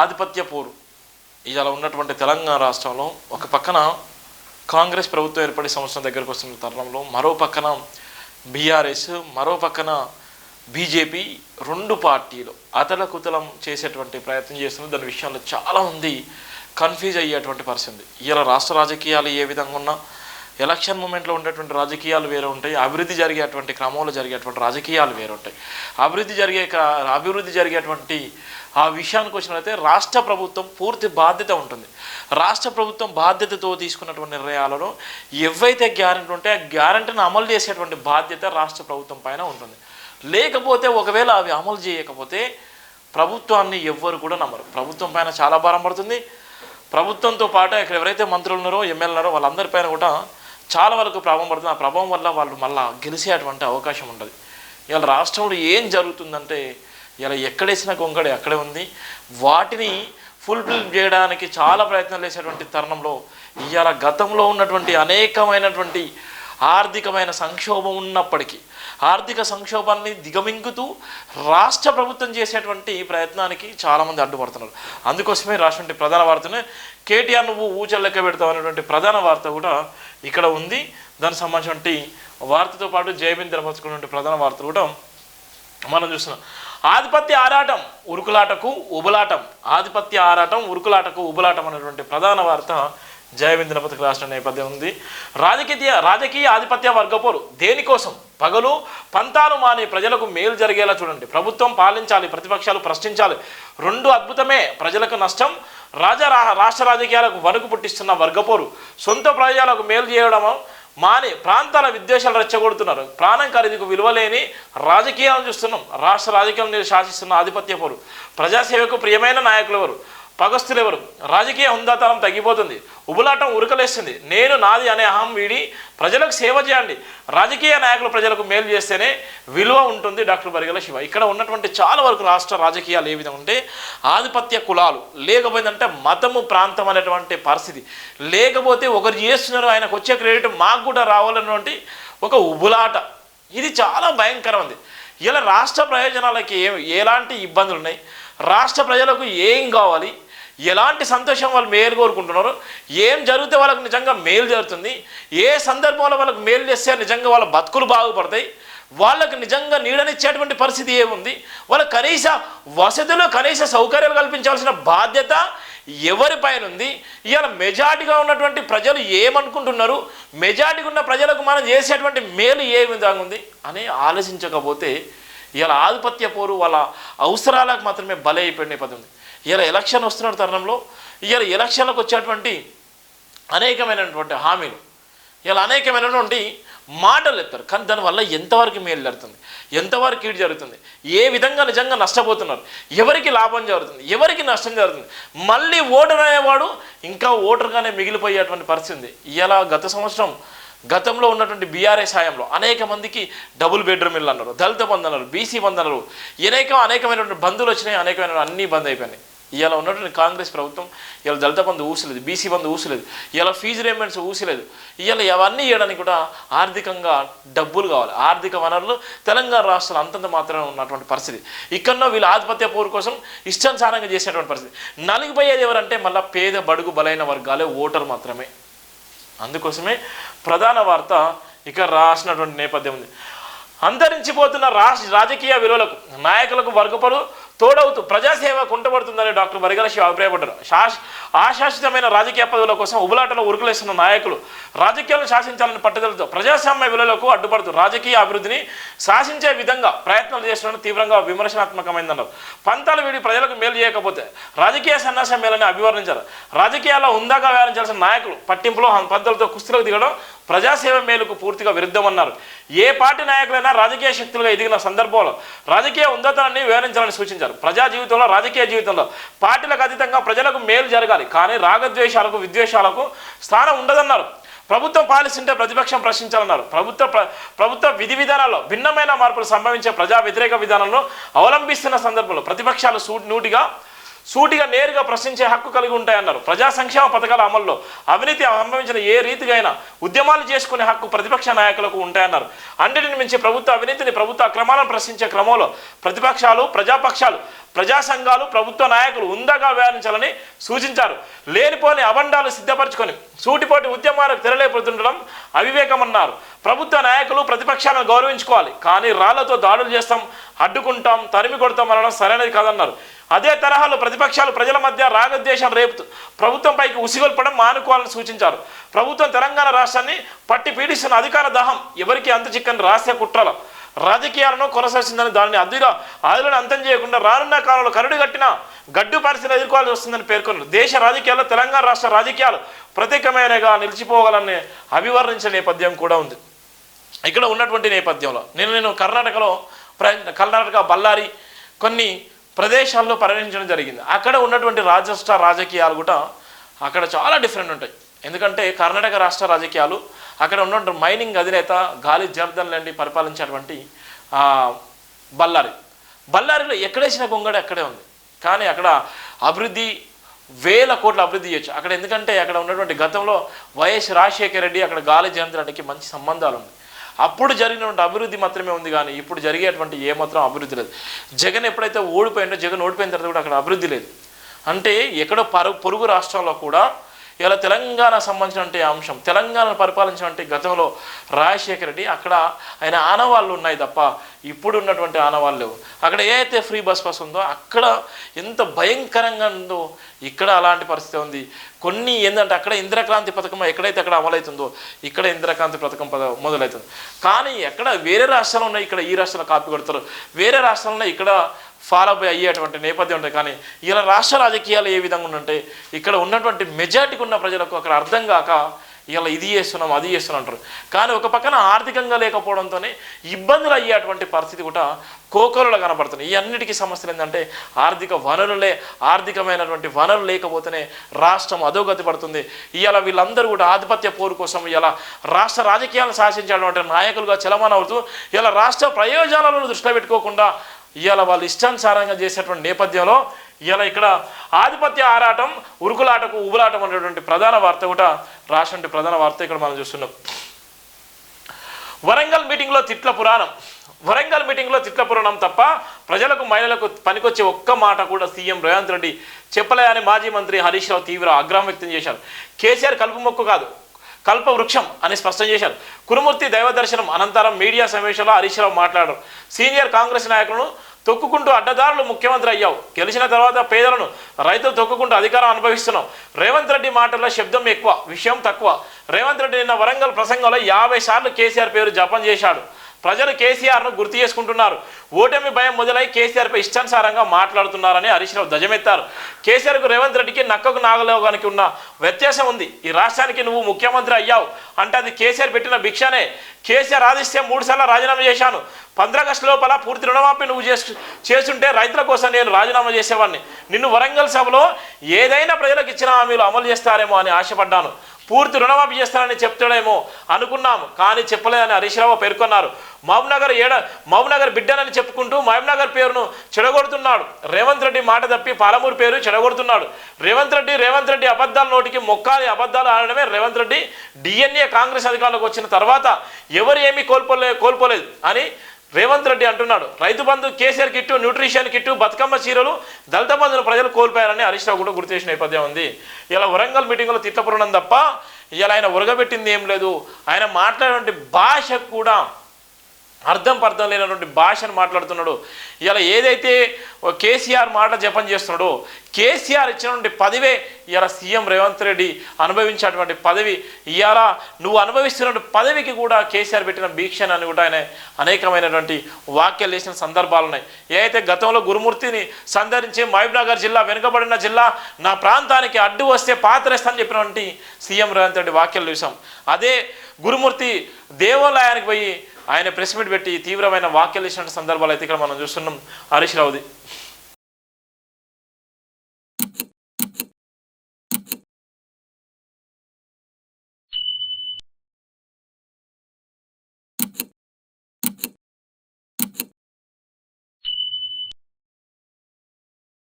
ఆధిపత్య పోరు. ఇలా ఉన్నటువంటి తెలంగాణ రాష్ట్రంలో ఒక పక్కన కాంగ్రెస్ ప్రభుత్వం ఏర్పడి సంవత్సరం దగ్గరకు వస్తున్న తరుణంలో మరో పక్కన బీఆర్ఎస్ మరో పక్కన బీజేపీ రెండు పార్టీలు అతలకుతలం చేసేటువంటి ప్రయత్నం చేస్తున్నారు. దాని విషయంలో చాలామంది కన్ఫ్యూజ్ అయ్యేటువంటి పరిస్థితి ఇలా రాష్ట్ర రాజకీయాలు ఏ విధంగా ఉన్నా ఎలక్షన్ మూమెంట్లో ఉండేటువంటి రాజకీయాలు వేరే ఉంటాయి అభివృద్ధి జరిగేటువంటి క్రమంలో జరిగేటువంటి రాజకీయాలు వేరే ఉంటాయి. అభివృద్ధి జరిగే అభివృద్ధి జరిగేటువంటి ఆ విషయానికి వచ్చినట్లయితే రాష్ట్ర ప్రభుత్వం పూర్తి బాధ్యత ఉంటుంది. రాష్ట్ర ప్రభుత్వం బాధ్యతతో తీసుకున్నటువంటి నిర్ణయాలను ఎవైతే గ్యారెంటీ ఉంటే ఆ గ్యారెంటీని అమలు చేసేటువంటి బాధ్యత రాష్ట్ర ప్రభుత్వం పైన ఉంటుంది. లేకపోతే ఒకవేళ అవి అమలు చేయకపోతే ప్రభుత్వాన్ని ఎవ్వరు కూడా నమ్మరు. ప్రభుత్వం పైన చాలా భారం పడుతుంది. ప్రభుత్వంతో పాటు ఇక్కడ ఎవరైతే మంత్రులు ఉన్నారో ఎమ్మెల్యే ఉన్నారో వాళ్ళందరిపైన కూడా చాలా వరకు ప్రభావం పడుతుంది. ఆ ప్రభావం వల్ల వాళ్ళు మళ్ళా గెలిచేటువంటి అవకాశం ఉంటుంది ఇవాళ రాష్ట్రంలో ఏం జరుగుతుందంటే ఇలా ఎక్కడేసిన గొంగడి అక్కడే ఉంది. వాటిని ఫుల్ఫిల్ చేయడానికి చాలా ప్రయత్నాలు చేసేటువంటి తరుణంలో ఇవాళ గతంలో ఉన్నటువంటి అనేకమైనటువంటి ఆర్థికమైన సంక్షోభం ఉన్నప్పటికీ ఆర్థిక సంక్షోభాన్ని దిగమింగుతూ రాష్ట్ర ప్రభుత్వం చేసేటువంటి ప్రయత్నానికి చాలామంది అడ్డుపడుతున్నారు. అందుకోసమే రాసినటువంటి ప్రధాన వార్తనే కేటీఆర్ నువ్వు ఊచలు లెక్క పెడతావు అనేటువంటి ప్రధాన వార్త కూడా ఇక్కడ ఉంది. దానికి సంబంధించినటువంటి వార్తతో పాటు జయబిన్ తెరపరుచుకున్నటువంటి ప్రధాన వార్త కూడా మనం చూస్తున్నాం. ఆధిపత్య ఆరాటం ఉరుకులాటకు ఉబలాటం. ఆధిపత్య ఆరాటం ఉరుకులాటకు ఉబలాటం అనేటువంటి ప్రధాన వార్త జయవింద్ దంపతికి రాసిన నేపథ్యం ఉంది. రాజకీయ రాజకీయ ఆధిపత్య వర్గపోరు దేనికోసం? పగలు పంతాలు మాని ప్రజలకు మేలు జరిగేలా చూడండి. ప్రభుత్వం పాలించాలి ప్రతిపక్షాలు ప్రశ్నించాలి. రెండు అద్భుతమే ప్రజలకు నష్టం రాజా రా- రాష్ట్ర రాజకీయాలకు వణుకు పుట్టిస్తున్న వర్గపోరు. సొంత ప్రజలకు మేలు చేయడము మాని ప్రాంతాల విద్వేషాలు రెచ్చగొడుతున్నారు. ప్రాణం ఖరీదుకు విలువలేని రాజకీయాలను చూస్తున్నాం. రాష్ట్ర రాజకీయాలను శాసిస్తున్న ఆధిపత్య పోరు ప్రజాసేవకు ప్రియమైన నాయకులు ఎవరు? పగస్తులు ఎవరు? రాజకీయ హుందాతనం తగ్గిపోతుంది. ఉబులాటం ఉరకలేస్తుంది. నేను నాది అనే అహం వీడి ప్రజలకు సేవ చేయండి. రాజకీయ నాయకులు ప్రజలకు మేలు చేస్తేనే విలువ ఉంటుంది డాక్టర్ బరిగల శివ. ఇక్కడ ఉన్నటువంటి చాలా వరకు రాష్ట్ర రాజకీయాలు ఏ విధంగా ఉంటే ఆధిపత్య కులాలు లేకపోయిందంటే మతము ప్రాంతం అనేటువంటి పరిస్థితి. లేకపోతే ఒకరు చేస్తున్నారు ఆయనకు వచ్చే క్రెడిట్ మాకు కూడా రావాలన్నటువంటి ఒక ఉబులాట. ఇది చాలా భయంకరమైంది ఇలా రాష్ట్ర ప్రయోజనాలకి ఏ ఎలాంటి ఇబ్బందులు ఉన్నాయి? రాష్ట్ర ప్రజలకు ఏం కావాలి? ఎలాంటి సంతోషం వాళ్ళు మేలు కోరుకుంటున్నారు ఏం జరిగితే వాళ్ళకి నిజంగా మేలు జరుగుతుంది ఏ సందర్భంలో వాళ్ళకి మేలు చేస్తే నిజంగా వాళ్ళ బతుకులు బాగుపడతాయి వాళ్ళకి నిజంగా నీడనిచ్చేటువంటి పరిస్థితి ఏముంది వాళ్ళ కనీస వసతులు కనీస సౌకర్యాలు కల్పించాల్సిన బాధ్యత ఎవరిపైన ఉంది ఇవాళ మెజార్టీగా ఉన్నటువంటి ప్రజలు ఏమనుకుంటున్నారు మెజార్టీగా ఉన్న ప్రజలకు మనం చేసేటువంటి మేలు ఏ విధంగా ఉంది అని ఆలోచించకపోతే ఇవాళ ఆధిపత్య పోరు వాళ్ళ అవసరాలకు మాత్రమే బలైపోయిన పదం ఉంది. ఇలా ఎలక్షన్ వస్తున్న తరుణంలో ఇలా ఎలక్షన్లకు వచ్చేటువంటి అనేకమైనటువంటి హామీలు ఇలా అనేకమైనటువంటి మాటలు చెప్తారు కానీ దానివల్ల ఎంతవరకు మేలు జరుగుతుంది? ఎంతవరకు కీడు జరుగుతుంది? ఏ విధంగా నిజంగా నష్టపోతున్నారు? ఎవరికి లాభం జరుగుతుంది? ఎవరికి నష్టం జరుగుతుంది? మళ్ళీ ఓటర్ అనేవాడు ఇంకా ఓటర్గానే మిగిలిపోయేటువంటి పరిస్థితి ఉంది. ఇలా గత సంవత్సరం గతంలో ఉన్నటువంటి బీఆర్ఎస్ హయాంలో అనేక మందికి డబుల్ బెడ్రూమ్ ఇల్లు అన్నారు. దళిత బంధనలు బీసీ బంధనలు అనేక అనేకమైనటువంటి బంధువులు వచ్చినాయి అనేకమైన అన్నీ బంద్ అయిపోయినాయి. ఇవాళ ఉన్నటువంటి కాంగ్రెస్ ప్రభుత్వం ఇవాళ దళిత బంధు ఊసలేదు బీసీ బంధు ఊసలేదు ఇవాళ ఫీజు రేమెంట్స్ ఊసలేదు. ఇవాళ అవన్నీ ఇవ్వడానికి కూడా ఆర్థికంగా డబ్బులు కావాలి. ఆర్థిక వనరులు తెలంగాణ రాష్ట్రాలు అంతంత మాత్రమే ఉన్నటువంటి పరిస్థితి. ఇక్కడనో వీళ్ళ ఆధిపత్య పోరు కోసం ఇష్టానుసారంగా చేసేటువంటి పరిస్థితి. నలిగిపోయేది ఎవరంటే మళ్ళీ పేద బడుగు బలైన వర్గాలే ఓటర్ మాత్రమే. అందుకోసమే ప్రధాన వార్త ఇక రాసినటువంటి నేపథ్యం ఉంది. అంతరించిపోతున్న రాష్ట్ర రాజకీయ విలువలకు నాయకులకు వర్గపరు తోడవుతూ ప్రజాసేవ కుంటబడుతుందని డాక్టర్ బరిగల శివ అభిప్రాయపడ్డారు. ఆశాసితమైన రాజకీయ పదవుల కోసం ఉబులాటలో ఉరుకులేస్తున్న నాయకులు రాజకీయాలను శాసించాలని పట్టుదలతో ప్రజాస్వామ్య విలువలకు అడ్డుపడుతూ రాజకీయ అభివృద్ధిని శాసించే విధంగా ప్రయత్నాలు చేస్తున్న తీవ్రంగా విమర్శనాత్మకమైందన్నారు. పంతాలు వీడి ప్రజలకు మేలు చేయకపోతే రాజకీయ సన్యాస మేలని అభివర్ణించారు. రాజకీయాల్లో ఉందాగా వ్యవహరించాల్సిన నాయకులు పట్టింపులో పంతలతో కుస్తీలకు దిగడం ప్రజాసేవ మేలుకు పూర్తిగా విరుద్ధమన్నారు. ఏ పార్టీ నాయకులైనా రాజకీయ శక్తులుగా ఎదిగిన సందర్భంలో రాజకీయ ఉందతనాన్ని వివరించాలని సూచించారు. ప్రజా జీవితంలో రాజకీయ జీవితంలో పార్టీలకు అతీతంగా ప్రజలకు మేలు జరగాలి. కానీ రాగద్వేషాలకు విద్వేషాలకు స్థానం ఉండదన్నారు. ప్రభుత్వం పాలిస్తుంటే ప్రతిపక్షం ప్రశ్నించాలన్నారు. ప్రభుత్వ ప్ర- ప్రభుత్వ విధి విధానాల్లో భిన్నమైన మార్పులు సంభవించే ప్రజా వ్యతిరేక విధానంలో అవలంబిస్తున్న సందర్భంలో ప్రతిపక్షాలు సూ నూటిగా సూటిగా నేరుగా ప్రశ్నించే హక్కు కలిగి ఉంటాయన్నారు. ప్రజా సంక్షేమ పథకాల అమల్లో అవినీతి సంభవించిన ఏ రీతిగైనా ఉద్యమాలు చేసుకునే హక్కు ప్రతిపక్ష నాయకులకు ఉంటాయన్నారు. అన్నిటిని మించి ప్రభుత్వ అవినీతిని ప్రభుత్వ అక్రమాలను ప్రశ్నించే క్రమంలో ప్రతిపక్షాలు ప్రజాపక్షాలు ప్రజా సంఘాలు ప్రభుత్వ నాయకులు ఉందగా వ్యవహరించాలని సూచించారు. లేనిపోని అబండాలు సిద్ధపరచుకొని సూటిపోటి ఉద్యమాలకు తెరలేపడుతుండడం అవివేకమన్నారు. ప్రభుత్వ నాయకులు ప్రతిపక్షాలను గౌరవించుకోవాలి. కానీ రాళ్ళతో దాడులు చేస్తాం అడ్డుకుంటాం తరిమి కొడతాం అనడం సరైనది కాదన్నారు. అదే తరహాలో ప్రతిపక్షాలు ప్రజల మధ్య రాగద్వేషం రేపుతూ ప్రభుత్వంపైకి ఉసిగొల్పడం మానుకోవాలని సూచించారు. ప్రభుత్వం తెలంగాణ రాష్ట్రాన్ని పట్టి పీడిస్తున్న అధికార దాహం. ఎవరికి అంత చిక్కని రాసే కుట్రల? రాజకీయాలను కొనసాగిందని దానిని అదిలో ఆదులను అంతం చేయకుండా రానున్న కాలంలో కరుడు కట్టిన గడ్డు పరిస్థితులు ఎదుర్కోవాల్సి వస్తుందని పేర్కొన్నారు. దేశ రాజకీయాల్లో తెలంగాణ రాష్ట్ర రాజకీయాలు ప్రత్యేకమైనగా నిలిచిపోగలనే అభివర్ణించిన నేపథ్యం కూడా ఉంది. ఇక్కడ ఉన్నటువంటి నేపథ్యంలో నేను నేను కర్ణాటకలో ప్ర- కర్ణాటక బళ్ళారి కొన్ని ప్రదేశాల్లో పర్యటించడం జరిగింది. అక్కడ ఉన్నటువంటి రాజస్థ రాజకీయాలు కూడా అక్కడ చాలా డిఫరెంట్ ఉంటాయి. ఎందుకంటే కర్ణాటక రాష్ట్ర రాజకీయాలు అక్కడ ఉన్నటువంటి మైనింగ్ అధినేత గాలి జర్దన్ లాంటి పరిపాలించేటువంటి బళ్ళారి. బళ్ళారిలో ఎక్కడేసిన గొంగడి అక్కడే ఉంది. కానీ అక్కడ అభివృద్ధి వేల కోట్ల అభివృద్ధి చేయొచ్చు. అక్కడ ఎందుకంటే అక్కడ ఉన్నటువంటి గతంలో వైఎస్ రాజశేఖర రెడ్డి అక్కడ గాలి జయంతి రెడ్డికి మంచి సంబంధాలు ఉన్నాయి. అప్పుడు జరిగినటువంటి అభివృద్ధి మాత్రమే ఉంది కానీ ఇప్పుడు జరిగేటువంటి ఏమాత్రం అభివృద్ధి లేదు. జగన్ ఎప్పుడైతే ఓడిపోయిందో జగన్ ఓడిపోయిన తర్వాత కూడా అక్కడ అభివృద్ధి లేదు. అంటే ఎక్కడో పరు పొరుగు రాష్ట్రాల్లో కూడా ఇలా తెలంగాణ సంబంధించినటువంటి అంశం తెలంగాణను పరిపాలించినటువంటి గతంలో రాజశేఖర రెడ్డి అక్కడ ఆయన ఆనవాళ్ళు ఉన్నాయి తప్ప ఇప్పుడు ఉన్నటువంటి ఆనవాళ్ళు. లేవు అక్కడ ఏ ఫ్రీ బస్ బస్ ఉందో అక్కడ ఎంత భయంకరంగా ఉందో ఇక్కడ అలాంటి పరిస్థితి ఉంది. కొన్ని ఏంటంటే అక్కడ ఇంద్రక్రాంతి పథకం ఎక్కడైతే అక్కడ అమలవుతుందో ఇక్కడ ఇంద్రక్రాంతి పథకం పద మొదలవుతుంది. కానీ ఎక్కడ వేరే రాష్ట్రాలు ఉన్నాయి ఇక్కడ ఈ రాష్ట్రంలో కాపీ కొడతారు. వేరే రాష్ట్రాల్లో ఇక్కడ ఫాలో అప్ అయ్యేటువంటి నేపథ్యం ఉంటుంది. కానీ ఇలా రాష్ట్ర రాజకీయాలు ఏ విధంగా ఉందంటే ఇక్కడ ఉన్నటువంటి మెజార్టీకి ఉన్న ప్రజలకు అక్కడ అర్థం కాక ఇలా ఇది చేస్తున్నాం అది చేస్తున్నాం అంటారు. కానీ ఒక పక్కన ఆర్థికంగా లేకపోవడంతోనే ఇబ్బందులు అయ్యేటువంటి పరిస్థితి కూడా కోకలలో కనపడుతున్నాయి ఈ అన్నిటికీ సమస్యలు ఏంటంటే ఆర్థిక వనరులే ఆర్థికమైనటువంటి వనరులు లేకపోతేనే రాష్ట్రం అధోగతి పడుతుంది. ఇవాళ వీళ్ళందరూ కూడా ఆధిపత్య పోరు కోసం ఇలా రాష్ట్ర రాజకీయాలను శాసించేటువంటి నాయకులుగా చలమానవుతూ ఇలా రాష్ట్ర ప్రయోజనాలను దృష్టిలో పెట్టుకోకుండా ఇవాళ వాళ్ళు ఇష్టానుసారంగా చేసేటువంటి నేపథ్యంలో ఇవాళ ఇక్కడ ఆధిపత్య ఆరాటం ఉరుకులాటకు ఉబులాటం అనేటువంటి ప్రధాన వార్త కూడా రాసినటువంటి ప్రధాన వార్త ఇక్కడ మనం చూస్తున్నాం. వరంగల్ మీటింగ్లో తిట్ల పురాణం. వరంగల్ మీటింగ్లో తిట్ల పురాణం తప్ప ప్రజలకు మహిళలకు పనికొచ్చే ఒక్క మాట కూడా సీఎం రేవంత్ రెడ్డి చెప్పలే అని మాజీ మంత్రి హరీష్ రావు తీవ్ర ఆగ్రహం వ్యక్తం చేశారు. కేసీఆర్ కలుపు మొక్కు కాదు. కల్ప వృక్షం అని స్పష్టం చేశారు. కురుమూర్తి దైవ దర్శనం అనంతరం మీడియా సమావేశంలో హరీష్ రావు మాట్లాడారు. సీనియర్ కాంగ్రెస్ నాయకులను తొక్కుకుంటూ అడ్డదారులు ముఖ్యమంత్రి అయ్యావు. గెలిచిన తర్వాత పేదలను రైతులు తొక్కుకుంటూ అధికారం అనుభవిస్తున్నాం రేవంత్ రెడ్డి మాటల్లో శబ్దం ఎక్కువ విషయం తక్కువ. రేవంత్ రెడ్డి నిన్న వరంగల్ ప్రసంగంలో యాభై సార్లు కేసీఆర్ పేరు జపం చేశాడు. ప్రజలు కేసీఆర్ను గుర్తు చేసుకుంటున్నారు. ఓటమి భయం మొదలై కేసీఆర్పై ఇష్టానుసారంగా మాట్లాడుతున్నారని హరీష్ రావు ధ్వజమెత్తారు. కేసీఆర్కు రేవంత్ రెడ్డికి నక్కకు నాగలోగానికి ఉన్న వ్యత్యాసం ఉంది. ఈ రాష్ట్రానికి నువ్వు ముఖ్యమంత్రి అయ్యావు అంటే అది కేసీఆర్ పెట్టిన భిక్షనే. కేసీఆర్ ఆదిస్తే మూడుసార్లు రాజీనామా చేశాను. పంద్రాగస్టు లోపల పూర్తి రుణమాఫీ నువ్వు చేసు చేస్తుంటే రైతుల కోసం నేను రాజీనామా చేసేవాడిని. నిన్ను వరంగల్ సభలో ఏదైనా ప్రజలకు ఇచ్చిన హామీలు అమలు చేస్తారేమో అని ఆశపడ్డాను. పూర్తి రుణమాఫీ చేస్తానని చెప్తాడేమో అనుకున్నాము కానీ చెప్పలేదని హరీష్ రావు పేర్కొన్నారు. మహబూబ్నగర్ ఏడ మహబూబ్నగర్ బిడ్డనని చెప్పుకుంటూ మహబూబ్నగర్ పేరును చెడగొడుతున్నాడు. రేవంత్ రెడ్డి మాట తప్పి పాలమూరు పేరు చెడగొడుతున్నాడు. రేవంత్ రెడ్డి రేవంత్ రెడ్డి అబద్ధాల నోటికి మొక్కాలి అబద్ధాలు ఆడడమే రేవంత్ రెడ్డి డిఎన్ఏ కాంగ్రెస్ అధికారులకు వచ్చిన తర్వాత ఎవరు ఏమీ కోల్పోలే కోల్పోలేదు అని రేవంత్ రెడ్డి అంటున్నాడు Rythu Bandhu KCR kit nutrition kit Bathukamma చీరలు దళిత బంధువులు ప్రజలు కోల్పోయారని హరీష్ రావు కూడా గుర్తు చేసిన నేపథ్యం ఉంది. ఇలా వరంగల్ మీటింగ్లో తిట్టపురణం తప్ప ఇలా ఆయన ఉరగబెట్టింది ఏం లేదు. ఆయన మాట్లాడే భాష కూడా అర్థం పర్థం లేనటువంటి భాషను మాట్లాడుతున్నాడు. ఇలా ఏదైతే ఓ కేసీఆర్ మాట జపం చేస్తున్నాడో కేసీఆర్ ఇచ్చినటువంటి పదవే ఇలా సీఎం రేవంత్ రెడ్డి అనుభవించేటువంటి పదవి. ఇవాళ నువ్వు అనుభవిస్తున్న పదవికి కూడా కేసీఆర్ పెట్టిన భీక్షణ అని కూడా ఆయన అనేకమైనటువంటి వాక్యాలు చేసిన సందర్భాలు ఉన్నాయి. ఏదైతే గతంలో గురుమూర్తిని సందర్శించి మహబూబ్నగర్ జిల్లా వెనుకబడిన జిల్లా నా ప్రాంతానికి అడ్డు వస్తే పాత్రేస్తానని చెప్పినటువంటి సీఎం రేవంత్ రెడ్డి వాక్యాలు చూసాం. అదే గురుమూర్తి దేవాలయానికి పోయి ఆయన ప్రెస్ మీట్ పెట్టి తీవ్రమైన వ్యాఖ్యలు ఇచ్చిన సందర్భాలు అయితే ఇక్కడ మనం చూస్తున్నాం. హరీష్ రావుది.